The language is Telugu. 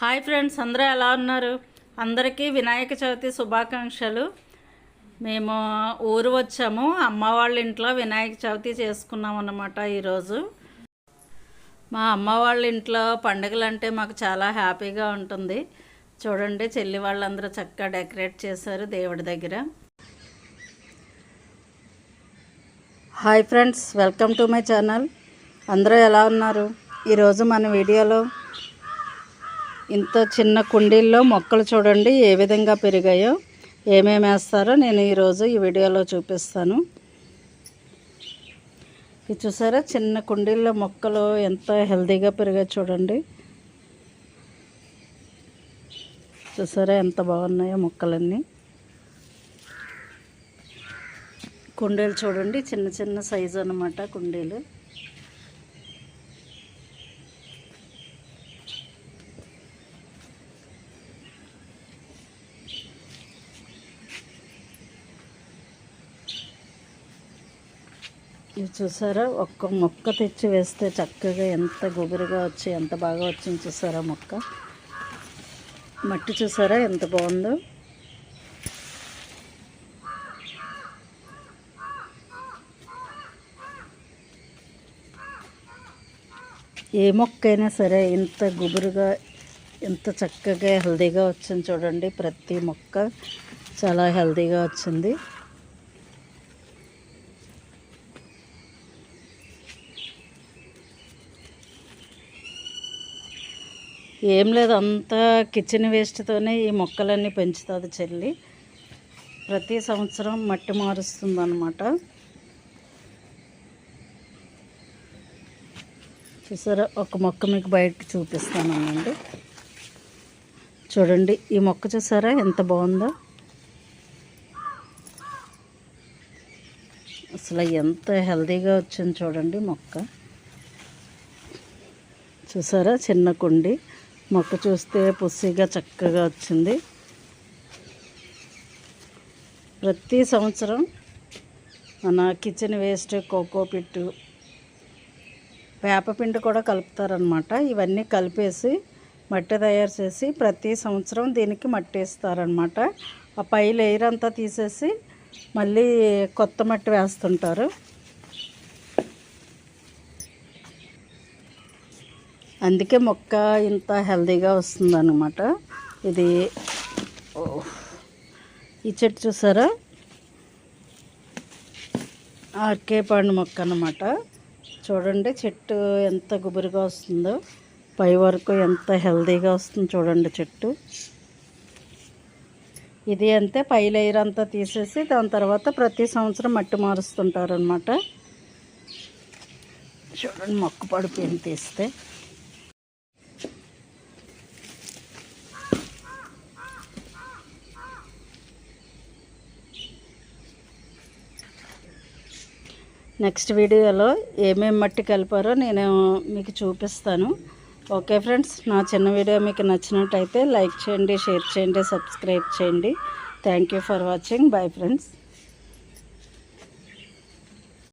హాయ్ ఫ్రెండ్స్ అందరూ ఎలా ఉన్నారు? అందరికీ వినాయక చవితి శుభాకాంక్షలు. మేము ఊరు వచ్చాము అమ్మ వాళ్ళ ఇంట్లో వినాయక చవితి చేసుకున్నాం అన్నమాట ఈరోజు. మా అమ్మ వాళ్ళ ఇంట్లో పండుగలు అంటే మాకు చాలా హ్యాపీగా ఉంటుంది. చూడండి చెల్లి వాళ్ళందరూ చక్కగా డెకరేట్ చేశారు దేవుడి దగ్గర. Hi friends welcome to my channel. అందరూ ఎలా ఉన్నారు? ఈరోజు మన వీడియోలో ఇంత చిన్న కుండీల్లో మొక్కలు చూడండి ఏ విధంగా పెరిగాయో ఏమేమి వేస్తారో నేను ఈరోజు ఈ వీడియోలో చూపిస్తాను. ఇది చూసారా? చిన్న కుండీల్లో మొక్కలు ఎంత హెల్తీగా పెరిగాయి చూడండి. చూసారా? ఎంత బాగున్నాయో మొక్కలన్నీ. కుండీలు చూడండి చిన్న చిన్న సైజు అనమాట కుండీలు. ఇది చూసారా? ఒక్క మొక్క తెచ్చి వేస్తే చక్కగా ఎంత గుబురుగా వచ్చి ఎంత బాగా వచ్చింది చూసారా మొక్క? మట్టి చూసారా? ఎంత బాగుందో. ఏ మొక్క అయినా సరే ఇంత గుబురుగా ఎంత చక్కగా హెల్తీగా వచ్చింది చూడండి. ప్రతి మొక్క చాలా హెల్దీగా వచ్చింది. ఏం లేదు అంతా కిచెన్ వేస్ట్తోనే ఈ మొక్కలన్నీ పెంచుతుంది చెల్లి. ప్రతి సంవత్సరం మట్టి మారుస్తుంది అనమాట చూసారా ఒక మొక్క మీకు బయటకు చూపిస్తానండి చూడండి ఈ మొక్క చూసారా ఎంత బాగుందో. అసలు ఎంత హెల్దీగా వచ్చింది చూడండి మొక్క. చూసారా చిన్న కుండి. మొక్క చూస్తే పుస్సిగా చక్కగా వచ్చింది. ప్రతి సంవత్సరం మన కిచెన్ వేస్ట్ కోకో పిట్టు వేపపిండి కూడా కలుపుతారనమాట ఇవన్నీ కలిపేసి మట్టి తయారు చేసి ప్రతి సంవత్సరం దీనికి మట్టి వేస్తారనమాట ఆ పై లేయర్ అంతా తీసేసి మళ్ళీ కొత్త మట్టి వేస్తుంటారు. అందుకే మొక్క ఇంత హెల్దీగా వస్తుందన్నమాట. ఇది ఈ చెట్టు చూసారా? ఆర్కే పండు మొక్క అన్నమాట. చూడండి చెట్టు ఎంత గుబురుగా వస్తుందో. పై వరకు ఎంత హెల్దీగా వస్తుందో చూడండి చెట్టు. ఇది అంతే పై లేయర్ అంతా తీసేసి దాని తర్వాత ప్రతి సంవత్సరం మట్టి మారుస్తుంటారు అనమాట చూడండి మొక్క పడిపోయింది తీస్తే. నెక్స్ట్ వీడియోలో ఏమేమి మట్టి కలిపారో నేను మీకు చూపిస్తాను. ఓకే ఫ్రెండ్స్ నా చిన్న వీడియో మీకు నచ్చినట్టయితే లైక్ చేయండి షేర్ చేయండి సబ్స్క్రైబ్ చేయండి. Thank you for watching. Bye friends.